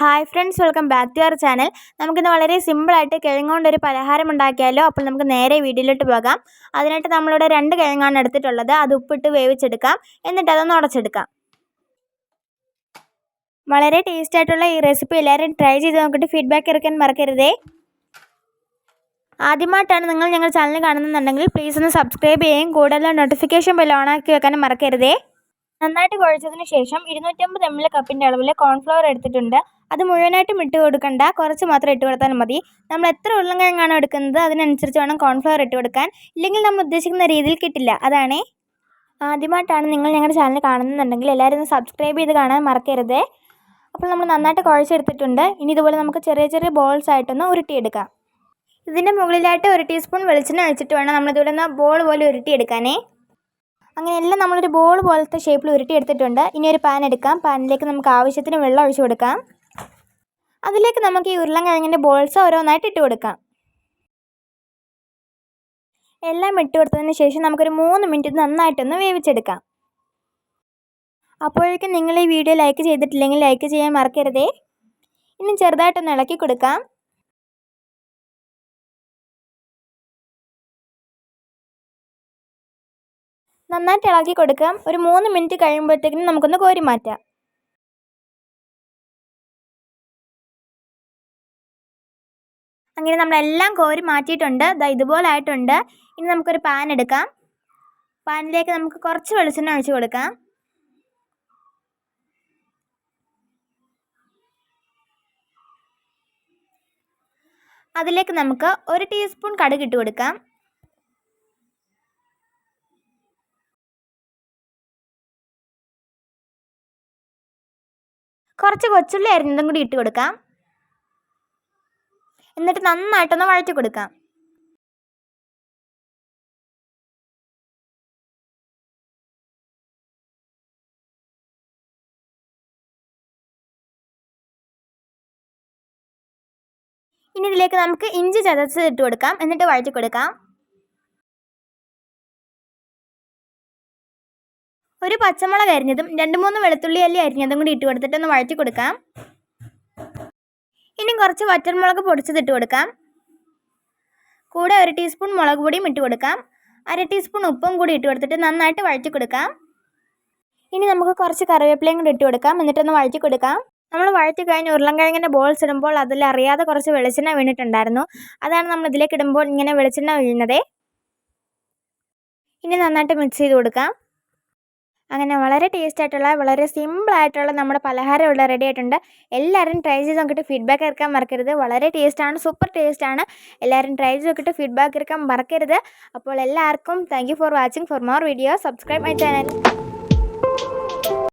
Hi friends welcome back to our channel നമുക്കിന്ന് വളരെ സിമ്പിളായിട്ട് കിഴങ്ങുകൊണ്ട് ഒരു പലഹാരം ഉണ്ടാക്കിയാലോ? അപ്പോൾ നമുക്ക് നേരെ വീഡിയോയിലോട്ട് പോകാം. അതിനായിട്ട് നമ്മളിവിടെ രണ്ട് കിഴങ്ങാണ് എടുത്തിട്ടുള്ളത്. അത് ഉപ്പിട്ട് വേവിച്ചെടുക്കാം. എന്നിട്ട് അതൊന്ന് ഉടച്ചെടുക്കാം. വളരെ ടേസ്റ്റ് ആയിട്ടുള്ള ഈ റെസിപ്പി എല്ലാവരും ട്രൈ ചെയ്ത് നോക്കിയിട്ട് ഫീഡ്ബാക്ക് ഇറക്കാൻ മറക്കരുതേ. ആദ്യമായിട്ടാണ് നിങ്ങൾ ഞങ്ങൾ ചാനൽ കാണുന്നുണ്ടെങ്കിൽ പ്ലീസ് ഒന്ന് സബ്സ്ക്രൈബ് ചെയ്യുകയും കൂടുതൽ നോട്ടിഫിക്കേഷൻ ബെൽ ഓണാക്കി വെക്കാനും മറക്കരുതേ. നന്നായിട്ട് കുഴച്ചതിന് ശേഷം ഇരുന്നൂറ്റമ്പത് എം എൽ കപ്പിന്റെ അളവിൽ കോൺഫ്ലവർ എടുത്തിട്ടുണ്ട്. അത് മുഴുവനായിട്ടും ഇട്ട് കൊടുക്കണ്ട. കുറച്ച് മാത്രം ഇട്ട് കൊടുത്താൽ മതി. നമ്മൾ എത്ര ഉരുളൻകിഴങ്ങാണോ എടുക്കുന്നത് അതിനനുസരിച്ച് വേണം കോൺഫ്ലവർ ഇട്ട് കൊടുക്കാൻ. ഇല്ലെങ്കിൽ നമ്മൾ ഉദ്ദേശിക്കുന്ന രീതിയിൽ കിട്ടില്ല. അതാണേ ആദ്യമായിട്ടാണ് നിങ്ങൾ ഞങ്ങളുടെ ചാനൽ കാണുന്നുണ്ടെങ്കിൽ എല്ലാവരും സബ്സ്ക്രൈബ് ചെയ്ത് കാണാൻ മറക്കരുത്. അപ്പോൾ നമ്മൾ നന്നായിട്ട് കുഴച്ചെടുത്തിട്ടുണ്ട്. ഇനി ഇതുപോലെ നമുക്ക് ചെറിയ ചെറിയ ബോൾസ് ആയിട്ടൊന്ന് ഉരുട്ടിയെടുക്കാം. ഇതിന്റെ മുകളിലായിട്ട് ഒരു ടീസ്പൂൺ വെളിച്ചെണ്ണ ഒഴിച്ചിട്ട് വേണം നമ്മളിതുപോലെ ബോൾ പോലെ ഉരുട്ടിയെടുക്കാനേ. അങ്ങനെ എല്ലാം നമ്മളൊരു ബോൾ പോലത്തെ ഷേപ്പിൽ ഉരുട്ടി എടുത്തിട്ടുണ്ട്. ഇനി ഒരു പാൻ എടുക്കാം. പാനിലേക്ക് നമുക്ക് ആവശ്യത്തിന് വെള്ളം ഒഴിച്ചു കൊടുക്കാം. അതിലേക്ക് നമുക്ക് ഈ ഉരുളൻകിഴങ്ങിന്റെ ബോൾസ് ഓരോന്നായിട്ട് ഇട്ട് കൊടുക്കാം. എല്ലാം ഇട്ട് കൊടുത്തതിന് ശേഷം നമുക്കൊരു മൂന്ന് മിനിറ്റ് നന്നായിട്ടൊന്ന് വേവിച്ചെടുക്കാം. അപ്പോഴേക്കും നിങ്ങൾ ഈ വീഡിയോ ലൈക്ക് ചെയ്തിട്ടില്ലെങ്കിൽ ലൈക്ക് ചെയ്യാൻ മറക്കരുതേ. ഇനി ചെറുതായിട്ടൊന്ന് ഇളക്കി കൊടുക്കാം. നന്നായിട്ട് ഇളക്കി കൊടുക്കാം. ഒരു മൂന്ന് മിനിറ്റ് കഴിയുമ്പോഴത്തേക്കും നമുക്കൊന്ന് കോരി മാറ്റാം. അങ്ങനെ നമ്മളെല്ലാം കോരി മാറ്റിയിട്ടുണ്ട്. ദാ ഇതുപോലെ ആയിട്ടുണ്ട്. ഇനി നമുക്കൊരു പാൻ എടുക്കാം. പാനിലേക്ക് നമുക്ക് കുറച്ച് വെളിച്ചെണ്ണ ഒഴിച്ച് കൊടുക്കാം. അതിലേക്ക് നമുക്ക് ഒരു ടീസ്പൂൺ കടുക് ഇട്ട് കൊടുക്കാം. കുറച്ച് കൊച്ചുള്ളി അരിഞ്ഞതും കൂടി ഇട്ട് കൊടുക്കാം. എന്നിട്ട് നന്നായിട്ടൊന്ന് വഴറ്റി കൊടുക്കാം. ഇനി ഇതിലേക്ക് നമുക്ക് ഇഞ്ചി ചതച്ചത് ഇട്ട് കൊടുക്കാം. എന്നിട്ട് വഴറ്റി കൊടുക്കാം. ഒരു പച്ചമുളക് അരിഞ്ഞതും രണ്ട് മൂന്ന് വെളുത്തുള്ളി അല്ലി അരിഞ്ഞതും കൂടി ഇട്ട് കൊടുത്തിട്ട് ഒന്ന് വഴറ്റി കൊടുക്കാം. ഇനി കുറച്ച് വറ്റൽമുളക് പൊടിച്ചത് ഇട്ട് കൊടുക്കാം. കൂടെ ഒരു ടീസ്പൂൺ മുളക് പൊടിയും ഇട്ട് കൊടുക്കാം. അര ടീസ്പൂൺ ഉപ്പും കൂടി ഇട്ട് കൊടുത്തിട്ട് നന്നായിട്ട് വഴറ്റി കൊടുക്കാം. ഇനി നമുക്ക് കുറച്ച് കറിവേപ്പിലയും കൂടി ഇട്ട് കൊടുക്കാം. എന്നിട്ടൊന്ന് വഴറ്റി കൊടുക്കാം. നമ്മൾ വഴറ്റി കഴിഞ്ഞ് ഉരുളൻകിഴങ്ങിന്റെ ബോൾസ് ഇടുമ്പോൾ അതിൽ അറിയാതെ കുറച്ച് വെളിച്ചെണ്ണ വീണിട്ടുണ്ടായിരുന്നു. അതാണ് നമ്മൾ ഇതിലേക്ക് ഇടുമ്പോൾ ഇങ്ങനെ വെളിച്ചെണ്ണ വീഴുന്നത്. ഇനി നന്നായിട്ട് മിക്സ് ചെയ്ത് കൊടുക്കാം. അങ്ങനെ വളരെ ടേസ്റ്റ് ആയിട്ടുള്ള വളരെ സിമ്പിൾ ആയിട്ടുള്ള നമ്മുടെ പലഹാരം ഇവിടെ റെഡി ആയിട്ടുണ്ട്. എല്ലാവരും ട്രൈ ചെയ്ത് നോക്കിയിട്ട് ഫീഡ്ബാക്ക് ഇറക്കാൻ മറക്കരുത്. വളരെ ടേസ്റ്റാണ് സൂപ്പർ ടേസ്റ്റാണ് എല്ലാവരും ട്രൈ ചെയ്ത് നോക്കിയിട്ട് ഫീഡ്ബാക്ക് ഇറക്കാൻ മറക്കരുത്. അപ്പോൾ എല്ലാവർക്കും thank for watching for more video subscribe my channel